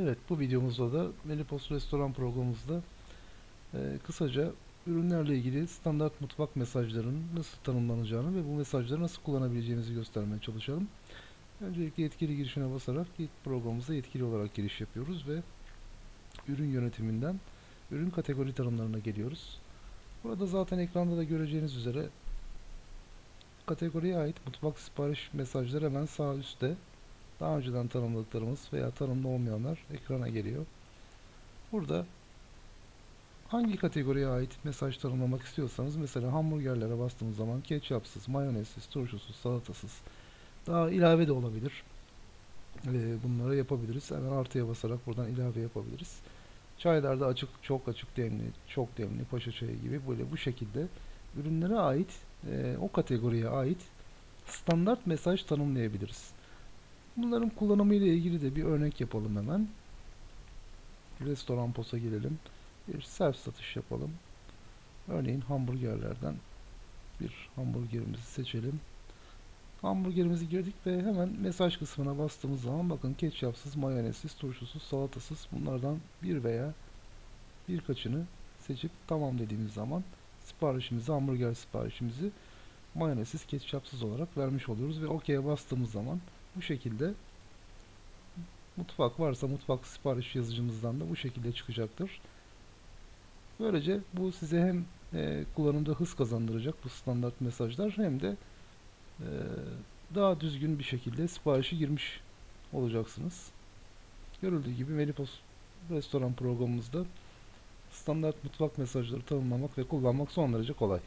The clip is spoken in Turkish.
Evet bu videomuzda da Melipos Restoran programımızda e, kısaca ürünlerle ilgili standart mutfak mesajlarının nasıl tanımlanacağını ve bu mesajları nasıl kullanabileceğimizi göstermeye çalışalım. Öncelikle yetkili girişine basarak ilk programımıza yetkili olarak giriş yapıyoruz ve ürün yönetiminden ürün kategori tanımlarına geliyoruz. Burada zaten ekranda da göreceğiniz üzere kategoriye ait mutfak sipariş mesajları hemen sağ üstte daha önceden tanımladıklarımız veya tanımlı olmayanlar ekrana geliyor. Burada hangi kategoriye ait mesaj tanımlamak istiyorsanız mesela hamburgerlere bastığımız zaman ketçapsız, mayonezsiz, turşusuz, salatasız daha ilave de olabilir. Ve bunları yapabiliriz. Hemen artıya basarak buradan ilave yapabiliriz. Çaylarda açık, çok açık demli, çok demli, paşa çayı gibi böyle bu şekilde ürünlere ait, e, o kategoriye ait standart mesaj tanımlayabiliriz. Bunların kullanımı ile ilgili de bir örnek yapalım hemen. Restoran posa gelelim. Bir self satış yapalım. Örneğin hamburgerlerden bir hamburgerimizi seçelim. Hamburgerimizi girdik ve hemen mesaj kısmına bastığımız zaman bakın ketçapsız, mayonezsiz, turşusuz, salatasız bunlardan bir veya birkaçını seçip tamam dediğimiz zaman siparişimizi, hamburger siparişimizi mayonezsiz, ketçapsız olarak vermiş oluyoruz ve OK'ye bastığımız zaman bu şekilde mutfak varsa mutfak sipariş yazıcımızdan da bu şekilde çıkacaktır. Böylece bu size hem e, kullanımda hız kazandıracak bu standart mesajlar hem de e, daha düzgün bir şekilde siparişi girmiş olacaksınız. Görüldüğü gibi Melipos restoran programımızda standart mutfak mesajları tanımlamak ve kullanmak son derece kolay.